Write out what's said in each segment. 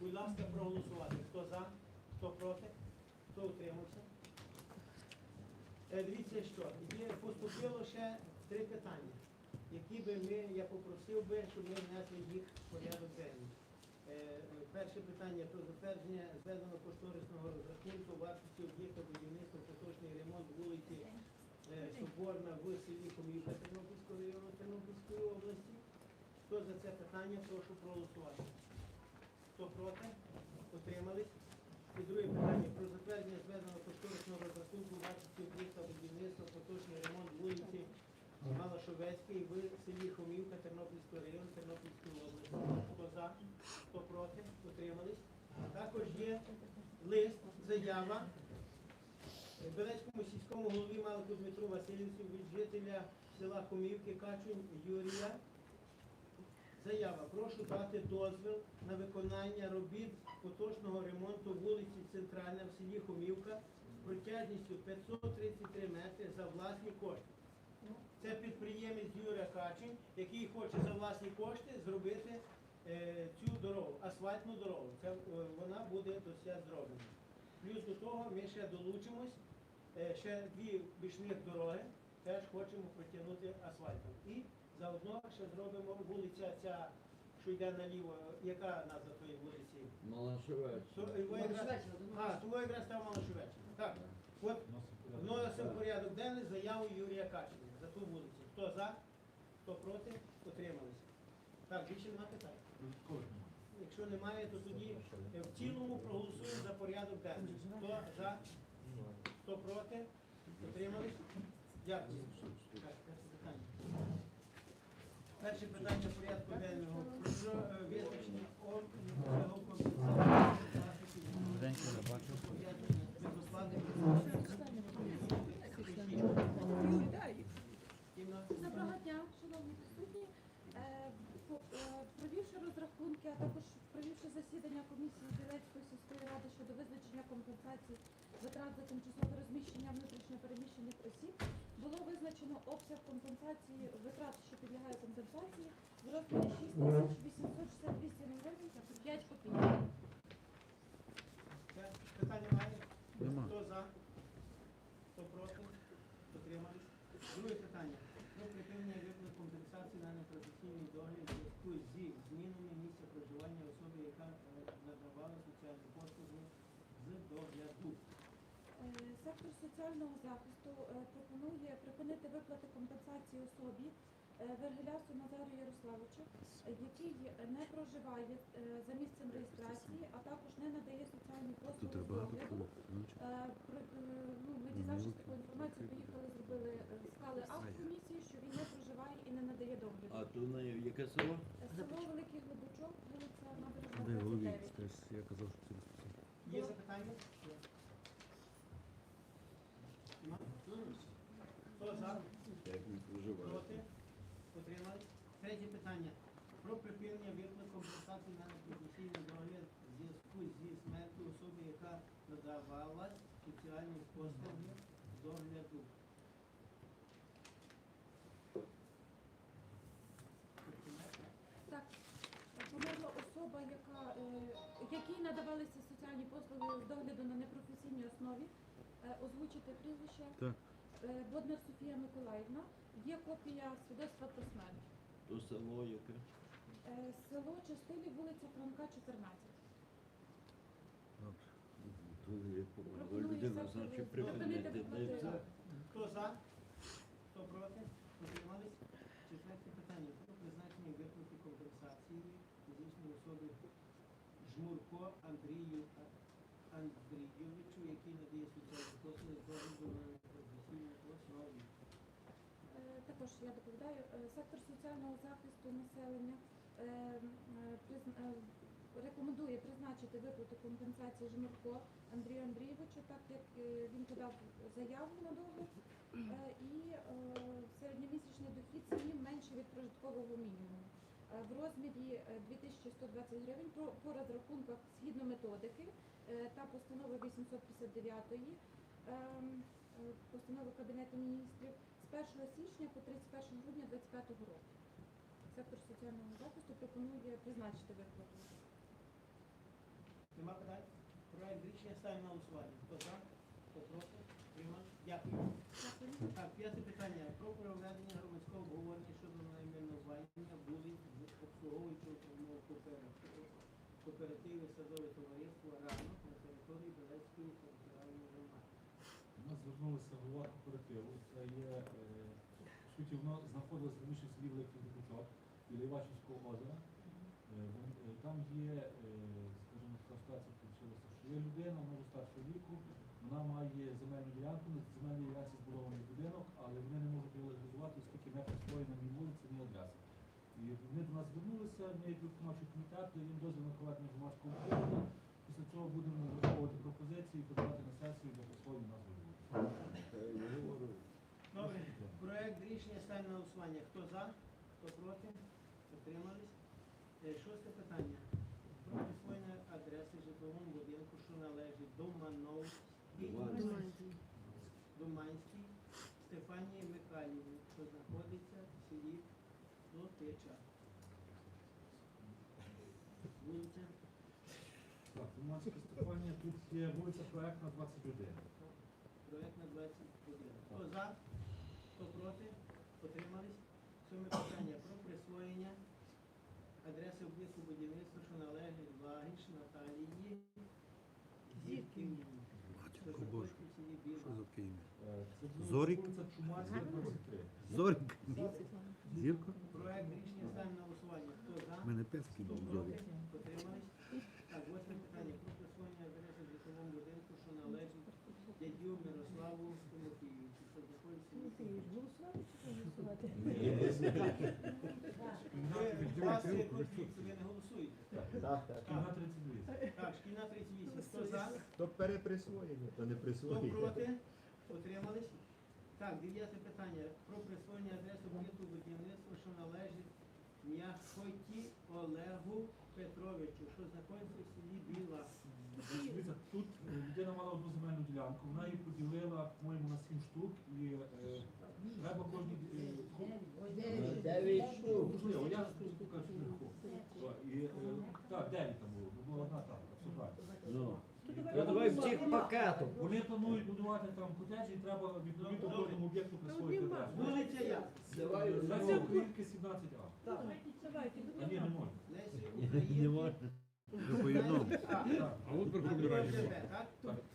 Будь ласка, проголосувати. Хто за, хто проти, хто утримався. Е, Дивіться, що є поступило ще три питання, які би ми, я попросив би, щоб ми внесли їх в порядок денний. Е, Перше питання про затвердження зведеного кошторисного розрахунку вартості об'єкта будівництва поточний ремонт вулиці е, Соборна в селі Комівка Тернопільського району Тернопільської області. Хто за це питання, прошу проголосувати. Хто проти? Утримались? І друге питання про затвердження зведеного кошторисного розрахунку вартості об'єкта будівництва поточний ремонт вулиці Малашовецької в селі Хомівка Тернопільського району Тернопільської області. Хто за, хто проти? Утримались? Також є лист, заява Белецькому сільському голові Малику Дмитру Васильовичу від жителя села Хомівки Качунь Юрія. Заява. Прошу дати дозвіл на виконання робіт поточного ремонту вулиці Центральна в селі Хомівка протяжністю 533 метри за власні кошти. Це підприємець Юрія Качень, який хоче за власні кошти зробити е, цю дорогу, асфальтну дорогу. Це, е, вона буде до ся зроблена. Плюс до того ми ще долучимось, е, ще дві бічних дороги теж хочемо протягнути асфальтом. І заодно ще зробимо вулиця ця, що йде наліво, яка назва тої вулиці? Якраз- А, того якраз там Малошевеччина. Так. От вносимо в порядок денний заяву Юрія Качина за ту вулицю. Хто за, хто проти, утрималися. Так, більше нема питань. Якщо немає, то тоді е, в цілому проголосуємо за порядок денний. Хто за, хто проти, утримались? Дякую. Так, перше питання. Перше питання порядку денного. Про е, визначення органу компенсації. Доброго дня, шановні присутні. Е, по- е, Провівши розрахунки, а також провівши засідання комісії Білецької сільської ради щодо визначення компенсації витрат за тимчасове розміщення внутрішньо переміщених осіб, було визначено обсяг компенсації витрат, що підлягає компенсації, в розмірі 6868 гривень та 5 копійок. Це Питання має? Нема. Хто за? Хто проти? Утримались? Друге питання. Про припинення виплат компенсації на непрофесійний догляд в зв'язку зі змінами місця проживання особи, яка е, надавала соціальні послуги з догляду. Е, Сектор соціального захисту е, пропонує припинити виплати компенсації особі е, Вергелясу Назару Ярославовичу, який не проживає е, за місцем реєстрації, а також не надає соціальні послуги з догляду. Е, Ну, ми дізнавшись таку інформацію, поїхали, зробили, склали акт комісії, що він не проживає і не надає догляду. А то на яке село? Село Великий Глибочок, вулиця Набережна Де голові? 29. Я казав, що це. Є запитання? Нема? Хто за? Як він проживає? Проти? Утримались? Третє питання. Про припинення виплат компенсації на непрофесійний догляд в зв'язку зі смертю особи, яка надавала соціальні послуги з догляду. Так, померла особа, яка, е, якій надавалися соціальні послуги з догляду на непрофесійній основі. Е, Озвучити прізвище Так. Е, Боднар Софія Миколаївна. Є копія свідоцтва про смерть. То село яке? Е, Село Частилі, вулиця Франка, 14. Добре. То як померла Пропонується людина, значить припинити? Хто за? Хто проти? Утримались? Четверте питання. Про призначення виплати компенсації фізичній особі Жмурко Андрію Андрійовичу, який надає соціальні послуги з догляду на основі. Е, Також я доповідаю, е, сектор соціального захисту населення е, е, е, рекомендує призначити виплату компенсації Жмурко Андрію Андрійовичу, так як він подав заяву на е, і середньомісячний дохід сім'ї менше від прожиткового мінімуму. В розмірі е, 2120 гривень по, розрахунках згідно методики та постанови 859 ем, е, постанови Кабінету міністрів з 1 січня по 31 грудня 2025 року. Сектор соціального захисту пропонує призначити виплату. Нема питань? проект рішення ставимо на голосування. Хто за? Хто проти? Приймав? Дякую. Дякую. Так, п'яте питання. Про проведення громадського обговорення щодо найменування в обслуговуючого кооперативу кооперативу садове товариство ранок на території Белецької територіальної громади. У нас звернулися голова кооперативу. Це є, е, в суті, воно знаходилося раніше в селі Великий Дубочок біля Івачівського озера. Е, е, Там є, е, скажімо, така ситуація включилася, що є людина, може старшого віку, вона має земельну ділянку, на земельній ділянці збудований будинок, але вони не можуть його легалізувати, оскільки не присвоєна ні вулиці, ні адреса. І вони до нас звернулися, ми як виконавчий комітет даємо дозвіл на громадського обговорення. Після цього будемо враховувати пропозиції і подавати на сесію для присвоєння вулиці. Добре. Проект рішення ставимо на голосування. Хто за? Хто проти? Утримались? Е, Шосте питання. Про присвоєння адреси житловому будинку, що належить до Мановській, Думанській. Думанській Стефанії Михайлівні, що знаходиться в селі Лотича. Вулиця Так, Туманське Стефанія, тут є вулиця Проектна 21. Проект на 21. Хто за? Хто проти? Утримались? Сьоме питання про присвоєння адреси об'єкту що належить Лагіш Наталії Зірківні. Що Матінко Боже, що за таке ім'я? Е, Зорік? вулиця Чумацька 23. Зорик? Зірка? Проект рішення ставимо на голосування. Хто за? У мене пески був проти? Зорик. Утримались? Так, восьме питання про присвоєння адреси в житловому будинку, що належить дядю Мирославу Тимофійовичу, що знаходиться в селі Ви, у конфлікт, ви не голосуєте. Кімна 32. Так, шкільна 38. Хто за? То переприсвоєння, то не Хто присвоєння. проти? Утримались? Так, дев'яте питання. Про присвоєння адреси об'єкту будівництва, що належить М'яхоті Олегу Петровичу, що знаходиться в селі Біла. Дивіться, тут е, людина мала одну земельну ділянку, вона її поділила, по-моєму, на 7 штук, і е, треба кожній... е, Дев'ять штук. Можливо, я штука зверху. І, е, так, 9 там було, бо була одна там, все правильно. Ну, ну давай всіх пакетом. Вони планують будувати там котеджі, і треба відповідно кожному об'єкту присвоїти адресу. Вулиця як? Давай, Леся Українки 17А. А ні, не можна. Лесі Не можна. Ви по А от Верховній Раді.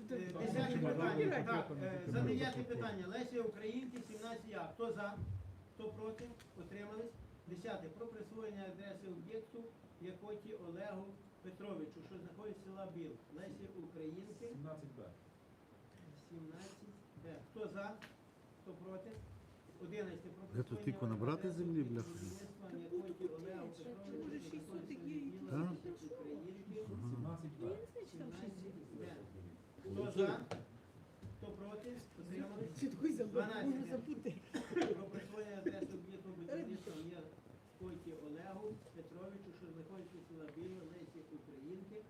Десяте питання. Так, е, за дев'яте питання. Леся Українки, 17 А. Хто за? Хто проти? Утримались? Десяте. Про присвоєння адреси об'єкту Якоті Олегу Петровичу, що знаходиться села Біл. Лесі Українки, 17Б. 17 Б. Хто за? Хто проти? 11. Про тут тільки набрати землі, що знаходиться в селі Біла, А? Лесі Українки, 17Б. Хто за? Хто проти? Утримались? 12. Про присвоєння адреси будівництва є Койті Олегу Петровичу, що знаходиться в села Біло, Лесі Українки,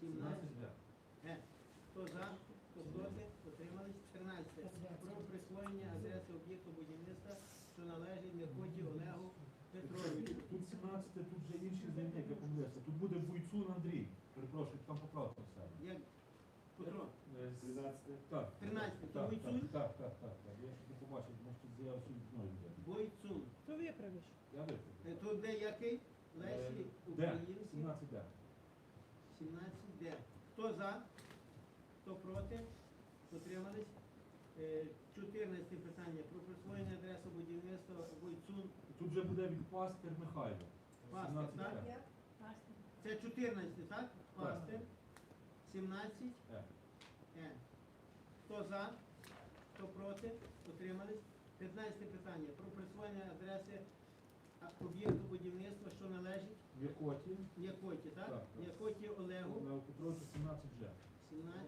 17 Г. Хто за? Хто проти? Утримались? 13. Про присвоєння адреси об'єкту будівництва, що належить Микоті Олегу Петровичу. Тут 17, тут вже інші заявник, я помилився. Тут буде Буйцун Андрій. Перепрошую, там поправка все. Як Петро? Е, з- Так. 13. Так, Буйцун? Так, так, так, так. Я тільки побачив, тому що заява сьогодні мною йде. Бойцун. То виправиш. Я виправив. Е, Тут де який? Лесі Де? Українки. 17 де? 17 Д. Хто за? Хто проти? Утримались? Е, 14 питання. Про присвоєння адреси будівництва Войцун. Тут вже буде від Пастир Михайло. Пастир, так? Це 14, так? Пастир. 17 Е. Е. Хто за? Хто проти? Утримались? 15 питання. Про присвоєння адреси об'єкту будівництва, що належить В Якоті. Якоті, так? Так, так. Якоті Олегу. Лео Петровичу 17 вже. 17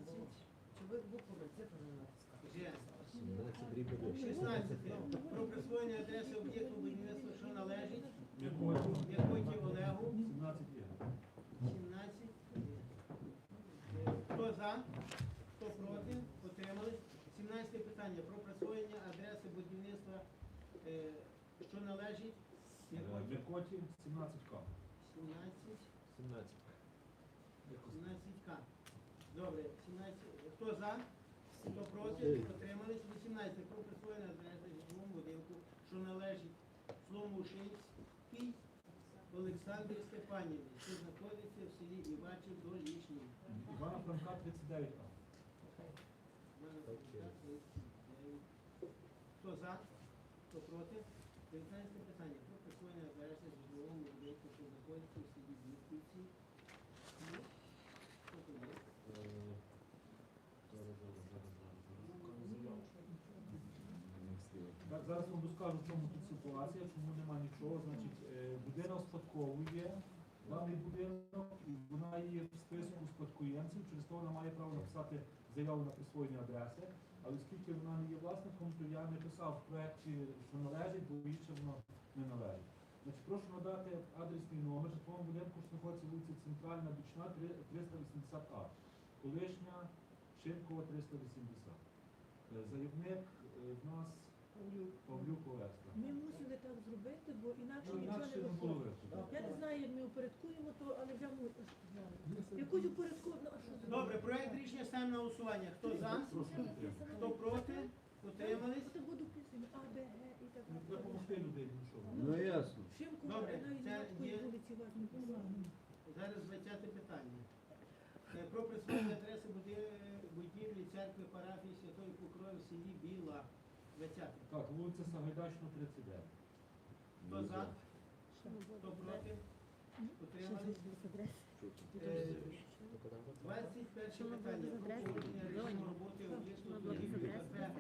Чи ви букви цифри не натискали? Ж. 17 дрібно. 16. Про присвоєння адреси об'єкту будівництва, що належить Якоті. Якоті Олегу. 17 є. 17. Е, Хто за? Хто проти? Утримались? 17 питання. Про присвоєння адреси будівництва, е, що належить Якоті 17К. 17. 17. 17К. Добре, 17. Хто за? Хто проти? Утримались? 18. Про присвоєння адреси житловому будинку, що належить Сломушинській Олександрі Степанівні, що знаходиться в селі Івачів до Лішні. Івана Франка 39А. Хто за? Хто проти? 19 питання. Про присвоєння адреси житловому будинку, що знаходиться в селі Дмитрівці. Ну, що тут є? Е, зараз, зараз, Так, зараз вам розкажу, в чому тут ситуація, чому нема нічого. Значить, е, будинок спадковує даний будинок, і вона є в списку спадкоємців, через то вона має право написати заяву на присвоєння адреси. Але оскільки вона не є власником, то я не писав в проєкті, що належить, бо більше воно не належить. Значить, прошу надати адресний номер житлового будинку, що знаходиться вулиця Центральна Бічна, 380А. Колишня Шинкова 380. Е, Заявник е, в нас Павлюк Олеська. Ми мусили так зробити, бо інакше Ну, нічого інакше не виходить. Я не знаю, як ми упорядкуємо то, але вже мусимо. Якусь упорядковано, зробити? Добре, проект рішення ставимо на голосування. Хто за? Хто проти? Утримались? Це буду писати А, Б, Г і так Ну, далі. Допомогти людей, ну що. Ну ясно. Шимку, Добре, це є- вулиці вас не. Зараз 20 питання. Е, Про присвоєння адреси будівлі церкви парафії Святої Покрови в селі Біла. 20. Так, вулиця Сагайдачна, 39. Хто за? Хто проти? Утримались? Е, 21 питання. Про режиму роботи об'єкту торгівлі кафе,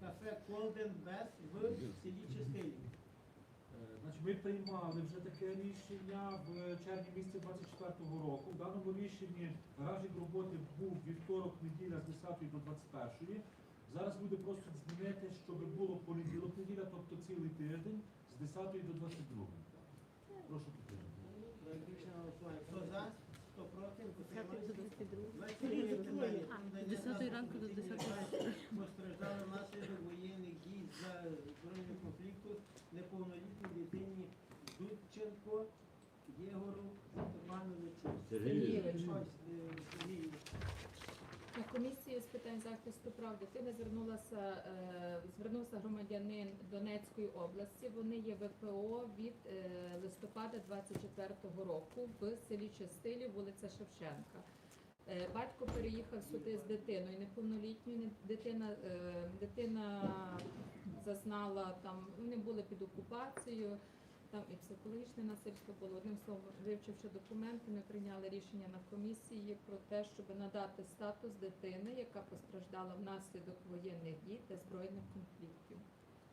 кафе Колден Бес в селі Чистилі. Е, Значить, ми приймали вже таке рішення в червні місяці 24-го року. В даному рішенні графік роботи був вівторок, неділя з 10 до 21. Зараз люди просять змінити, щоб було понеділок, неділя, тобто цілий тиждень з 10 до 22. Прошу підтримати. Хто проти? Утримались? 22. 22 питання. Про з 10 ранку до 10 вечора. Постраждали внаслідок воєнних дій за збройного конфлікту неповнолітній дитині Дудченко Єгору Степановичу. Сергійовичу. На комісію з питань захисту прав дитини звернулася е, звернувся громадянин Донецької області. Вони є ВПО від е, листопада 24-го року в селі Частилі, вулиця Шевченка. Е, Батько переїхав сюди з дитиною неповнолітньою. Дитина, дитина зазнала там, вони були під окупацією. Там і психологічне насильство було. Одним словом, вивчивши документи, ми прийняли рішення на комісії про те, щоб надати статус дитини, яка постраждала внаслідок воєнних дій та збройних конфліктів.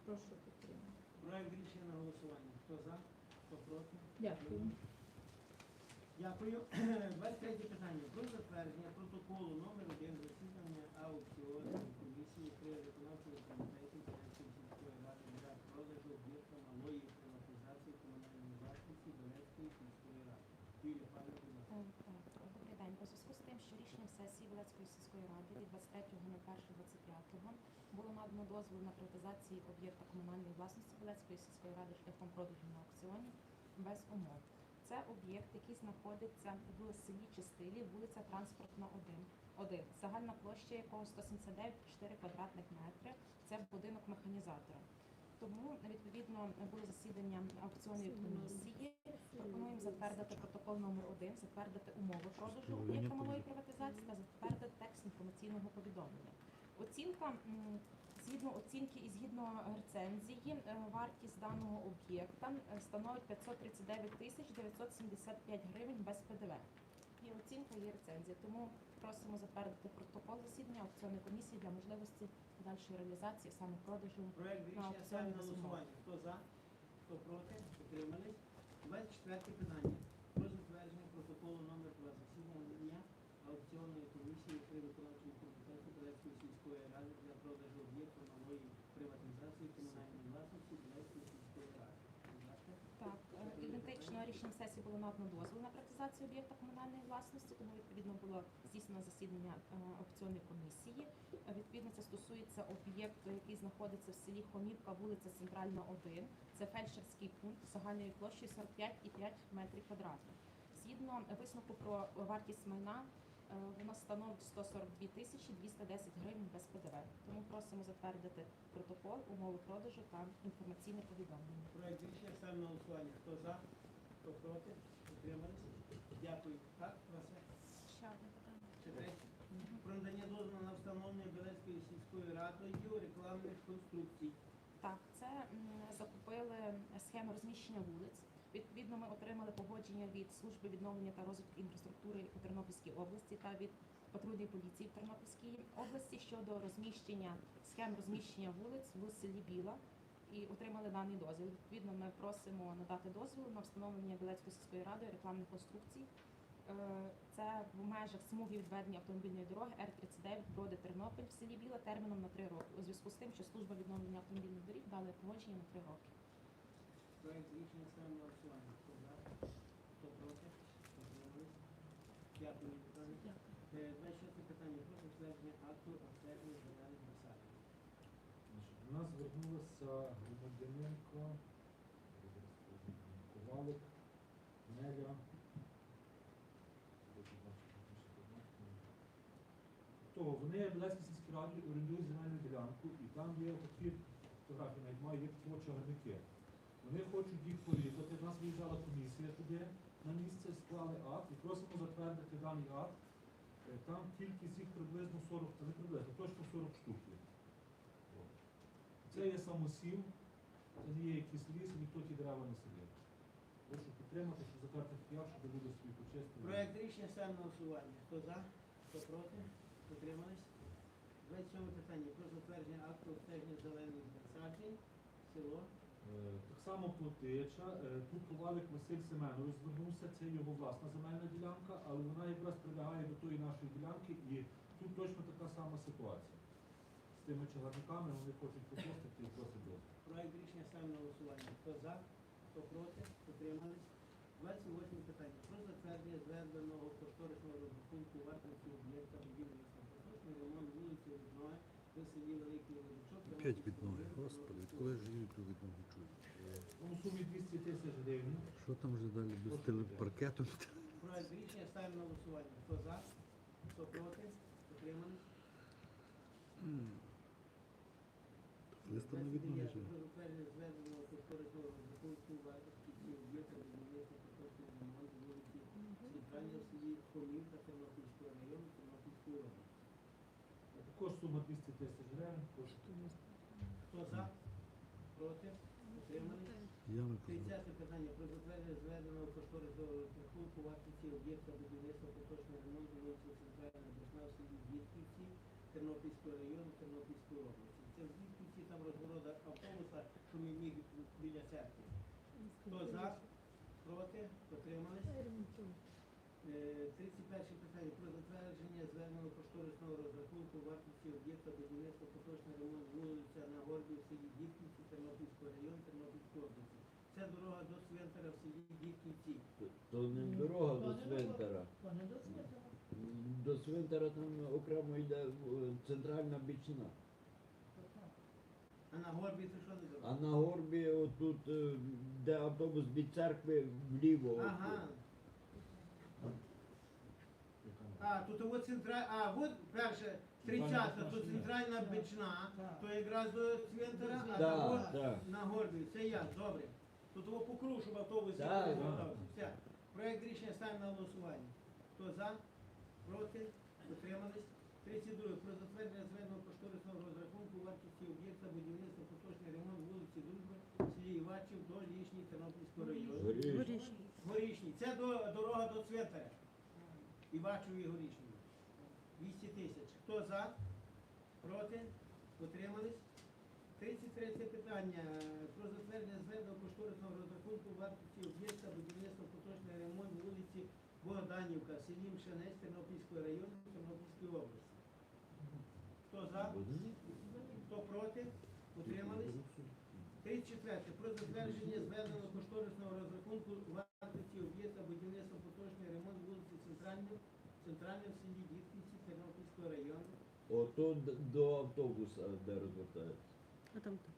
Прошу підтримати. Проект рішення на голосування. Хто за? Хто проти? Дякую. Дякую. 23 питання. Про затвердження протоколу номер 1 засідання аукціонної комісії при виконавчому комітеті Донецької сільської ради для продажу об'єкта малої приватизації комунальної власності Донецької сільської ради. Юлія пане будь ласка. Так, так. Добрий день. У зв'язку з тим, що рішенням сесії Велецької сільської ради від 23.01.25 було надано дозвіл на приватизацію об'єкта комунальної власності Белецької сільської ради шляхом продажу на аукціоні без умов. Це об'єкт, який знаходиться в селі Чистилі, вулиця Транспортна 1. 1. Загальна площа якого 179,4 квадратних метри. Це будинок механізатора. Тому відповідно було засідання аукціонної комісії. Пропонуємо затвердити протокол номер 1 затвердити умови продажу об'єкта малої приватизації та затвердити текст інформаційного повідомлення. Оцінка згідно оцінки і згідно рецензії, е, вартість даного об'єкта е, становить 539 тисяч 975 гривень без ПДВ. Є оцінка, є рецензія. Тому просимо затвердити протокол засідання аукціонної комісії для можливості подальшої реалізації саме продажу Проект рішення аукціоні ставлю на без умов. голосування. Хто за? Хто проти? Утримались? 24 питання. Про затвердження протоколу номер 2 засідання аукціонної комісії при виконавчому комітеті Донецької сільської ради для продажу об'єкту нової приватизації комунальної власності Донецької сільської ради. Будь ласка. Так, е, ідентично рішенням сесії було надано дозвіл на приватизацію об'єкта комунальної власності, тому відповідно було здійснено засідання е, аукціонної комісії. Відповідно, це стосується об'єкту, який знаходиться в селі Хомівка, вулиця Центральна, 1. Це фельдшерський пункт загальною площею 45,5 метрів квадратних. Згідно висновку про вартість майна Е, Воно становить 142 тисячі 210 гривень без ПДВ. Тому просимо затвердити протокол, умови продажу та інформаційне повідомлення. Проект рішення ставимо на голосування. Хто за, хто проти, утримались. Дякую. Так, Вася? Ще одне питання. Третє. Про надання дозволу на встановлення Білецькою сільською радою рекламних конструкцій. Так, це м, закупили схему розміщення вулиць. Відповідно, ми отримали погодження від служби відновлення та розвитку інфраструктури у Тернопільській області та від патрульної поліції в Тернопільській області щодо розміщення схем розміщення вулиць в селі Біла. І отримали даний дозвіл. Відповідно, ми просимо надати дозвіл на встановлення Білецької сільської ради рекламних конструкцій. Е, Це в межах смуги відведення автомобільної дороги Р-39 Броди Тернопіль в селі Біла терміном на три роки. У зв'язку з тим, що служба відновлення автомобільних доріг дали погодження на три роки. Проект рішення ставимо на голосування. Хто за, хто проти, утримались. Дякую, Віталій. Е, 26 питання про затвердження акту обстеження До нас звернулася громадянинка Ковалик Неля. То вони в Леській сільській раді орендують земельну ділянку, і там є такі фотографії, навіть є такі от. Вони хочуть їх порізати. В нас виїжджала комісія туди на місце, склали акт і просимо затвердити даний акт. Е, Там кількість їх приблизно 40, це не приблизно, точно 40 штук є. Це є самосів, це не є якийсь ліс, ніхто ті дерева не сидить. Прошу підтримати, затвердити такий акт, щоб люди собі почистили. Проект рішення ставимо на голосування. Хто за, хто проти, утримались. 27 питання про затвердження акту обстеження зелених насаджень. Село. Е, Так само плотича. Е, Тут Ковалик Василь Семенович звернувся, це його власна земельна ділянка, але вона якраз прилягає до тої нашої ділянки, і тут точно така сама ситуація. Тими чагарниками вони хочуть почистити і просять дозвіл. Проект рішення ставимо на голосування. Хто за, хто проти, утримались. 28 питання про затвердження зведеного кошторисного розрахунку вартості об'єкта будівництва. Поточний ремонт вулиці Рудної в селі Великий Левичок. П'ять від ноги, господи, відколи ж її ту від ноги чую? Тому сумі 200 тисяч гривень. Що там вже далі без телепаркету? Проект рішення ставимо на голосування. Хто за, хто проти, утримались. Листа не від ноги чую. Про затвердження зведеного кошторисного розрахунку вартості ці об'єкта будівництва поточний ремонт вулиці Центральної в селі Холівка Тернопільського району Тернопільської області. Також сума 200 тисяч гривень. Хто за, проти. Я 30 питання про затвердження зведеного кошторисного розрахунку вартості об'єкта будівництва поточного ремонту вулиці Центральна Десна в селі Дітківці Тернопільського району Тернопільської області. Це там розгорода автобуса, що ми міг біля церкви. Хто за, проти, утримались. Е, 31 питання про затвердження зверненого кошторисного розрахунку вартості об'єкта будівництва поточний ремонт вулиця на Горбі в селі Дівківці Тернопільського району Тернопільської області. Це дорога до Свинтера в селі Дівківці. То не дорога до. То не до світу. До цвинтара там окремо йде е, центральна бічна. А на Горбі це що не А на горбі отут, е, де автобус від церкви вліво. Ага. А, тут от центра... А, от перше, 30 то центральна бична, то якраз до Цвинтара, а на, Так, гор... так. на Горбі. Це я, добре. Тут його покру, щоб автобус не так. Все. Проект рішення ставимо на голосування. Хто за, проти, утримались. 32. Про затвердження зведеного кошторисного розрахунку вартості об'єкта будівництва поточний ремонт вулиці Дружби селі Івачів до Лішні Тернопільського району. Горіш. Горішні. Це до, дорога до Цвинтаря. Івачеві і Горішні. 200 тисяч. Хто за? Проти? Утримались? 33 питання. Про затвердження зведеного кошторисного розрахунку вартості об'єкта будівництва поточний ремонт вулиці Богданівка, селі Мшанець Тернопільського району Тернопільської області. Хто за? Хто проти? Утримались? 34. Про затвердження зведеного кошторисного розрахунку вартості об'єкта будівництва поточний ремонт вулиці Центральної, Центральної в селі Дітківці Тернопільського району. Ото до автобуса, де розвертається. А там то.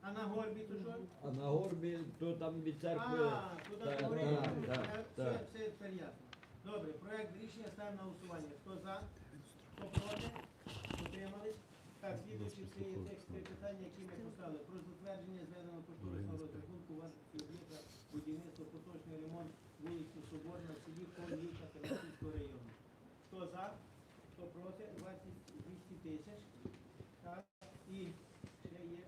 А на горбі то що? А на горбі, то там від церкви. А, туди Так, горі. так, так, Все, так. все тепер ясно. Добре, проект рішення ставимо на голосування. Хто за? Хто проти? Утримались? Так, слідуючи це є текст питання, які ми поставили. Про затвердження зведеного кошторисного розрахунку вартості об'єкта будівництва поточний ремонт вулиці Соборна в селі Колівка Тернопільського району. Хто за? Хто проти? 20 200 тисяч. Так, і ще є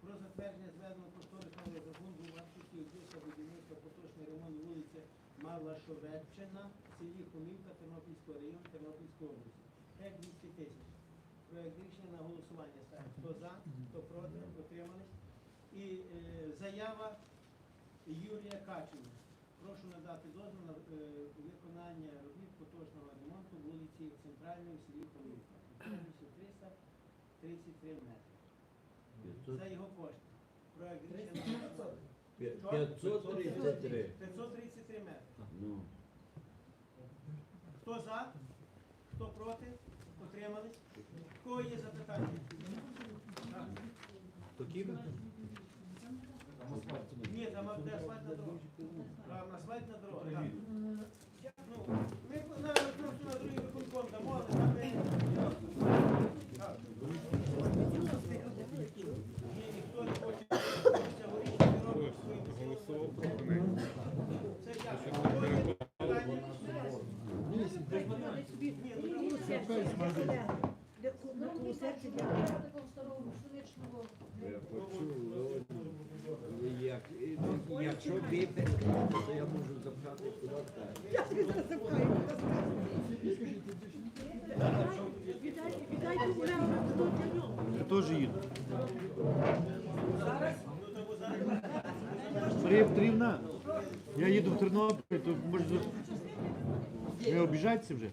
про затвердження зведеного кошторисного розрахунку вартості об'єкта будівництва поточний ремонт вулиці Малашовеччина в селі Хомівка Тернопільського району Тернопільської області. Як 200 тисяч. Проект рішення на голосування ставимо. Хто за, хто проти, утримались. І е, заява Юрія Качина. Прошу надати дозвіл на е, виконання робіт поточного ремонту вулиці Центральної в селі. Площею 333 метри. За його кошти. Проект рішення на 533. 533 метри. Ну. Хто за? Хто проти? Утримались? Кого є запитання? Так. Ні, там де асфальтна дорога. Там асфальтна дорога. так. Ну, ми на, просто на другий виконком дамо, але там. Так. Ні, ніхто не хоче. Це горішки робить своїм силам. Це дякую. Кого є питання? Ні, Я почув, ну, як, і- ну, якщо випити, то я можу запхати куди так. Я тобі зараз запхаю. Віддай, віддай ту колегу на куди для нього. Я теж їду. ну, тому зараз Марія Петрівна, я їду в Тернопіль, то може... Не обіжайтеся вже.